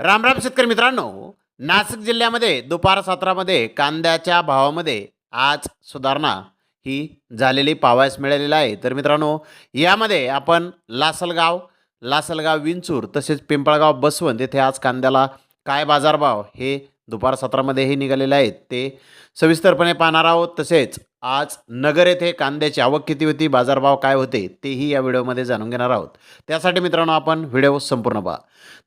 रामराम शेतकरी मित्रांनो. नाशिक जिल्ह्यामध्ये दुपार सत्रामध्ये कांद्याच्या भावामध्ये आज सुधारणा ही झालेली पावायस मिळालेली आहे. तर मित्रांनो यामध्ये आपण लासलगाव लासलगाव विंचूर तसेच पिंपळगाव बसवंत येथे आज कांद्याला काय बाजारभाव हे दुपार सत्रामध्येही निघालेले आहेत. ते सविस्तरपणे पाहणार आहोत. तसेच आज नगर येथे कांद्याची आवक किती होती? बाजारभाव काय होते? तेही या व्हिडिओमध्ये जाणून घेणार आहोत. त्यासाठी मित्रांनो आपण व्हिडिओ संपूर्ण पहा.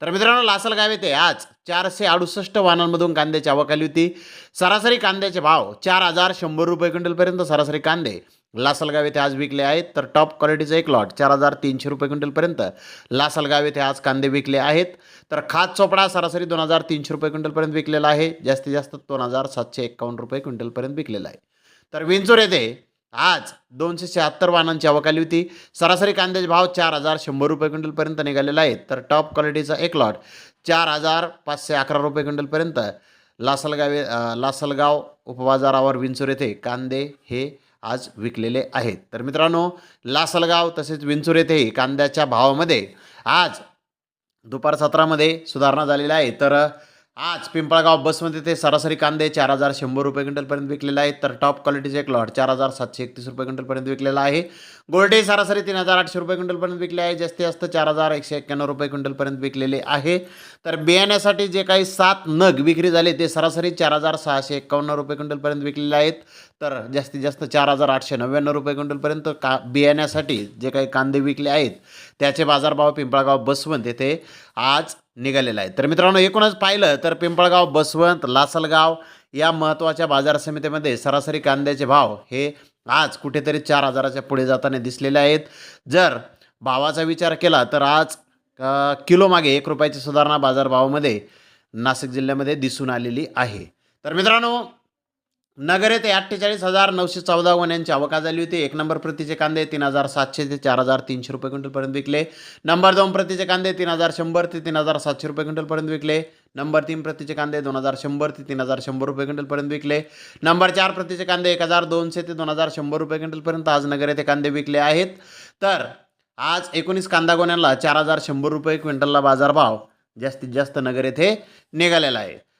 तर मित्रांनो लासलगाव येथे आज चारशे अडुसष्ट वाहनांमधून कांद्याची आवक आली होती. सरासरी कांद्याचे भाव चार हजार शंभर रुपये क्विंटलपर्यंत सरासरी कांदे. लासलगाव येथे आज विकले आहेत. तर टॉप क्वालिटीचं एक लॉट चार हजार तीनशे रुपये क्विंटलपर्यंत. लासलगाव येथे आज कांदे विकले आहेत. तर खात चोपडा सरासरी दोन हजार तीनशे रुपये क्विंटलपर्यंत विकलेला आहे. जास्तीत जास्त दोन हजार सातशे एक्कावन्न रुपये क्विंटलपर्यंत विकलेला आहे. तर विंचूर येथे आज दोनशे शहात्तर वाहनांची आवक आली होती. सरासरी कांद्याचे भाव चार हजार शंभर रुपये क्विंटलपर्यंत निघालेला आहे. तर टॉप क्वालिटीचा एक लॉट चार हजार पाचशे अकरा रुपये क्विंटलपर्यंत. लासलगाव लासलगाव उपबाजारावर विंचूर येथे कांदे हे आज विकलेले आहेत. तर मित्रांनो लासलगाव तसेच विंचूर येथेही कांद्याच्या भावामध्ये आज दुपार सत्रामध्ये सुधारणा झालेली आहे. तर आज पिंपळगाव बसमध्ये ते सरासरी कांदे चार हजार शंभर रुपये क्विंटलपर्यंत विकलेले आहेत. तर टॉप क्वालिटीचे एक लॉट चार हजार सातशे एकतीस रुपये क्विंटलपर्यंत विकलेला आहे. गोल्डे सरासरी तीन हजार आठशे रुपये क्विंटलपर्यंत विकले आहे. जास्तीत जास्त चार हजार एकशे एक्क्याण्णव रुपये क्विंटलपर्यंत विकलेले आहे. तर बियाण्यासाठी जे काही सात नग विक्री झाले ते सरासरी चार हजार सहाशे एक्कावन्न रुपये क्विंटलपर्यंत विकलेले आहेत. तर जास्तीत जास्त चार हजार आठशे नव्याण्णव रुपये क्विंटलपर्यंत का बियाण्यासाठी जे काही कांदे विकले आहेत त्याचे बाजारभाव पिंपळगाव बसवंत येथे आज निघालेला आहे तर मित्रांनो एकूणच पाहिलं तर पिंपळगाव बसवंत लासलगाव या महत्त्वाच्या बाजार समितीमध्ये सरासरी कांद्याचे भाव हे आज कुठेतरी चार हजाराच्या पुढे जाताना दिसलेले आहेत. जर भावाचा विचार केला तर आज किलोमागे एक रुपयाची सुधारणा बाजारभावामध्ये नाशिक जिल्ह्यामध्ये दिसून आलेली आहे. तर मित्रांनो नगर येथे अठ्ठेचाळीस हजार नऊशे चौदा वन्यांची अवका झाली होती. एक नंबर प्रतीचे कांदे तीन हजार सातशे ते चार हजार तीनशे रुपये क्विंटलपर्यंत विकले. नंबर दोन प्रतीचे कांदे तीन हजार शंभर ते तीन हजार सातशे रुपये क्विंटलपर्यंत विकले. नंबर तीन प्रतीचे कांदे दोन हजार शंभर ते तीन हजार शंभर रुपये क्विंटलपर्यंत विकले. नंबर चार प्रतीचे कांदे एक हजार दोनशे ते दोन हजार शंभर रुपये क्विंटलपर्यंत आज नगर येथे कांदे विकले आहेत. तर आज एकोणीस कांदा गोण्यांना चार हजार शंभर रुपये क्विंटलला बाजारभाव जास्तीत जास्त नगर येथे निघालेला आहे.